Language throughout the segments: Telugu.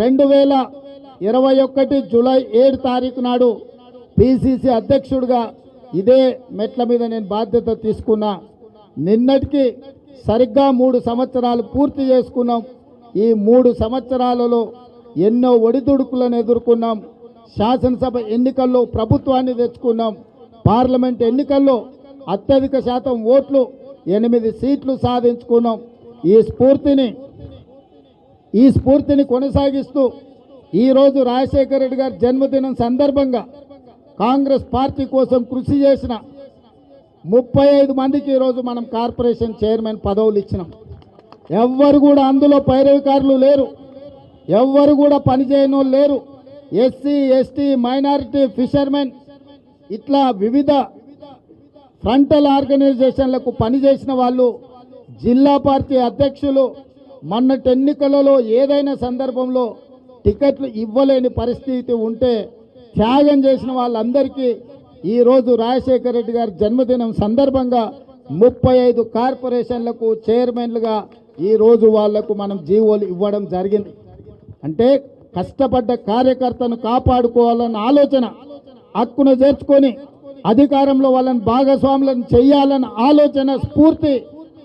రెండు వేల ఇరవై ఒకటి జూలై ఏడు తారీఖు నాడు పిసిసి అధ్యక్షుడిగా ఇదే మెట్ల మీద నేను బాధ్యత తీసుకున్నా. నిన్నటికి సరిగ్గా మూడు సంవత్సరాలు పూర్తి చేసుకున్నాం. ఈ మూడు సంవత్సరాలలో ఎన్నో ఒడిదుడుకులను ఎదుర్కొన్నాం. శాసనసభ ఎన్నికల్లో ప్రభుత్వాన్ని తెచ్చుకున్నాం. పార్లమెంట్ ఎన్నికల్లో అత్యధిక శాతం ఓట్లు ఎనిమిది సీట్లు సాధించుకున్నాం. ఈ స్ఫూర్తిని ఈ స్ఫూర్తిని కొనసాగిస్తూ ఈరోజు రాజశేఖర రెడ్డి గారి జన్మదినం సందర్భంగా కాంగ్రెస్ పార్టీ కోసం కృషి చేసిన ముప్పై ఐదు మందికి ఈరోజు మనం కార్పొరేషన్ చైర్మన్ పదవులు ఇచ్చినాం. ఎవ్వరు కూడా అందులో పైరవికారులు లేరు. ఎవ్వరు కూడా పనిచేయని లేరు. ఎస్సీ ఎస్టీ మైనారిటీ ఫిషర్మెన్ ఇట్లా వివిధ ఫ్రంటల్ ఆర్గనైజేషన్లకు పనిచేసిన వాళ్ళు జిల్లా పార్టీ అధ్యక్షులు మొన్నటి ఎన్నికలలో ఏదైనా సందర్భంలో టికెట్లు ఇవ్వలేని పరిస్థితి ఉంటే త్యాగం చేసిన వాళ్ళందరికీ ఈరోజు రాజశేఖర రెడ్డి గారి జన్మదినం సందర్భంగా ముప్పై ఐదు కార్పొరేషన్లకు చైర్మన్లుగా ఈరోజు వాళ్ళకు మనం జీవోలు ఇవ్వడం జరిగింది. అంటే కష్టపడ్డ కార్యకర్తను కాపాడుకోవాలన్న ఆలోచన హక్కును చేర్చుకొని అధికారంలో వాళ్ళని భాగస్వాములను చేయాలన్న ఆలోచన స్ఫూర్తి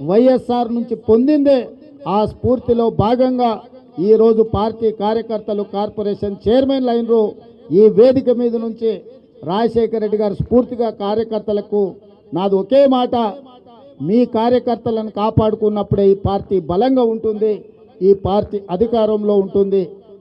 వైఎస్ఆర్ నుంచి పొందిందే ఆ స్ఫూర్తిలో భాగంగా ఈరోజు పార్టీ కార్యకర్తలు కార్పొరేషన్ చైర్మన్ లైన్లు ఈ వేదిక మీద నుంచి రాజశేఖర రెడ్డి గారు స్ఫూర్తిగా కార్యకర్తలకు నాది ఒకే మాట. మీ కార్యకర్తలను కాపాడుకున్నప్పుడే ఈ పార్టీ బలంగా ఉంటుంది ఈ పార్టీ అధికారంలో ఉంటుంది.